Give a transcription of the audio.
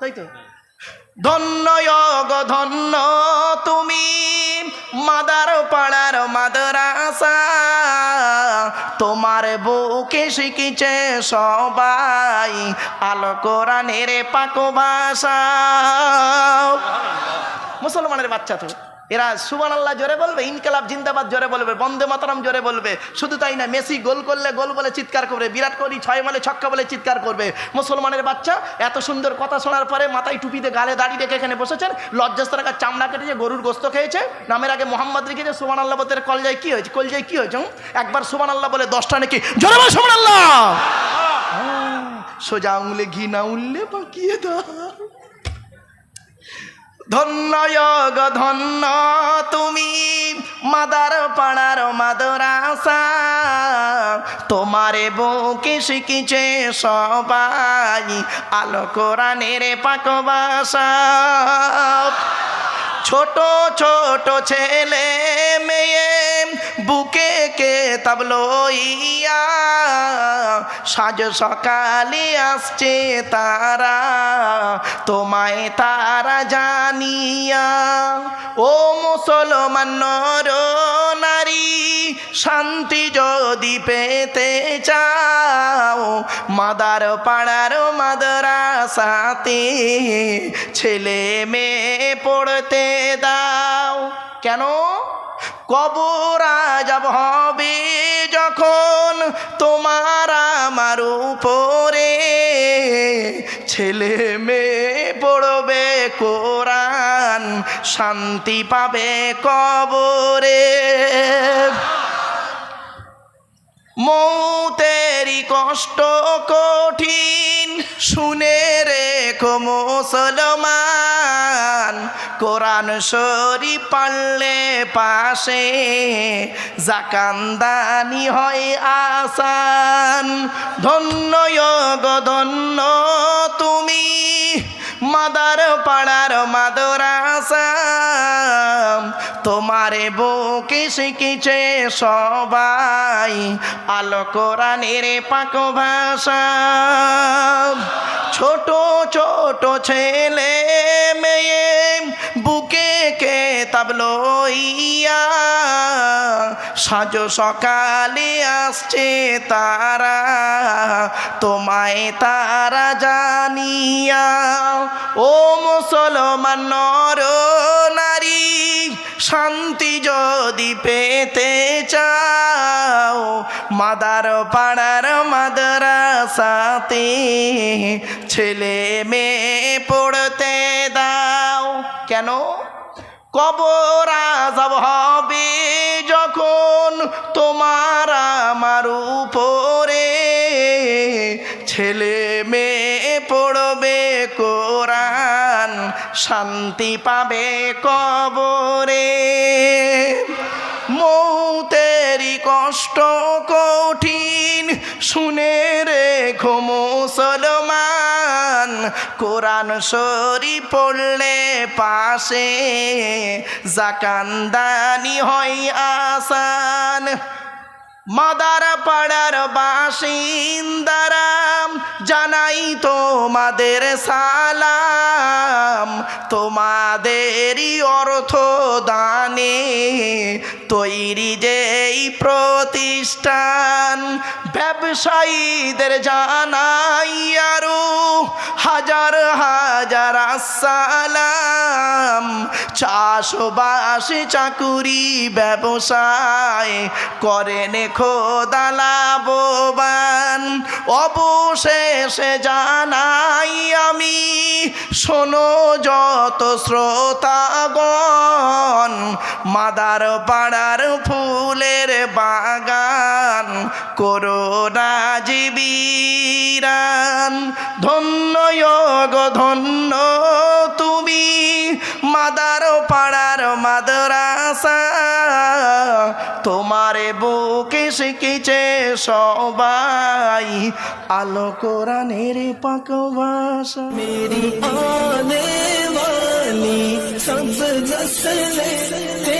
তাই তো? ধন্য ধন্য তুমি মাদার পাড়ার মাদরাসা। তোমার বুকে শিখিছে সবাই আলো কোরআনের পাকবাসা মুসলমানের বাচ্চা তো। এরা সুবান আল্লাহ জোরে বলবে, ইনকালাব জিন্দাবাদ জোরে বলবে, বন্দে মাতারাম জোরে বলবে। শুধু তাই না, মেসি গোল করলে গোল বলে চিৎকার করবে, বিরাট কোহলি ছয় মালে ছক্কা বলে চিৎকার করবে। মুসলমানের বাচ্চা এত সুন্দর কথা শোনার পরে মাথায় টুপিতে গালে দাড়ি রেখে এখানে বসেছেন লজ্জাস্তরাকার চামড়া কেটেছে গরুর গোস্ত খেয়েছে। নামের আগে মোহাম্মদ লিখেছে সুবান আল্লাহ বলতে কল যায়, কি হয়েছে? কল যায়, কি হয়েছে? একবার সুবান আল্লাহ বলে দশটা নাকি? জোরে বল সুবান আল্লাহ সোজা আঙুলে ঘি না উঠলে পাকিয়ে দাও ধন্য গো ধন্য তুমি। মাদার পাড়ার মাদরাসা তোমারে বউকে শিখিছে সবাই। আলো কোরআনের পাকবাসা ছোট ছোট ছেলে মেয়ে, বুকে কে তাবলইয়া সাজ সকালে আসছে তারা, তোমায় তারা জানিয়া, ও মুসলমান নারী শান্তি যদি পেতে চাও, মাদার পাড়ার মাদ্রাসাতে ছেলে মেয়ে পড়তে দাও। কেন? কবর আজাব হবে যখন তোমার আমার উপরে ছেলে মেয়ে পড়বে কোরআন, শান্তি পাবে কবরে। মৌতেরি কষ্ট কঠিন। শুনে রেখো মুসলমান, কোরআন শরী পারলে পাশে জাকান্দানি হয় আসান। ধন্য গো ধন্য তুমি। মাদার পাড়ার মাদরাসা। তোমারে বুকে শিখিছে সবাই, আলো কোরআনের পাক ভাষা। ছোট ছোট ছেলে মেয়ে, বুকে কে তাবলইয়া সাজো সকালে আসছে তারা, তোমায় তারা জানিয়া, ও মুসলমান নর নারী, শান্তি যদি পেতে চাও, মাদার পাড়ার মাদ্রাসাতে ছেলে মেয়ে পড়তে দাও। কেন? কবর আজাব হবে তোমার আমার উপরে ছেলে মেয়ে পড়বে, কোরআন শান্তি পাবে কবরে। মৌতেরি কষ্ট কঠিন, শুনে রেখো মুসলমান। কোরআন শরী পড়লে পাশে জাকান্দানি হয় আসান। মাদার পাড়ার বাসিন্দারাম জানাই তোমাদের সালাম, তোমাদেরই অর্থ দানে তৈরি যেই প্রতিষ্ঠান, ব্যবসায়ীদের জানাই আরও হাজার হাজার আসসালাম। চাষবাস চাকুরি ব্যবসায় করেন খোদা লাভবান। অবশেষে জানাই আমি, শোনো যত শ্রোতাগণ, মাদার পাড়ার ফুলের বাগান করোনা জীবিরান ধন্য ধন্য তুমি মাদার পাড়ার মাদ্রাসা তোমারে বুকে শিখেছে সবাই আলো কোরআনের পাক ভাষা मेरी आने वाली सब नस्लें तेरे घर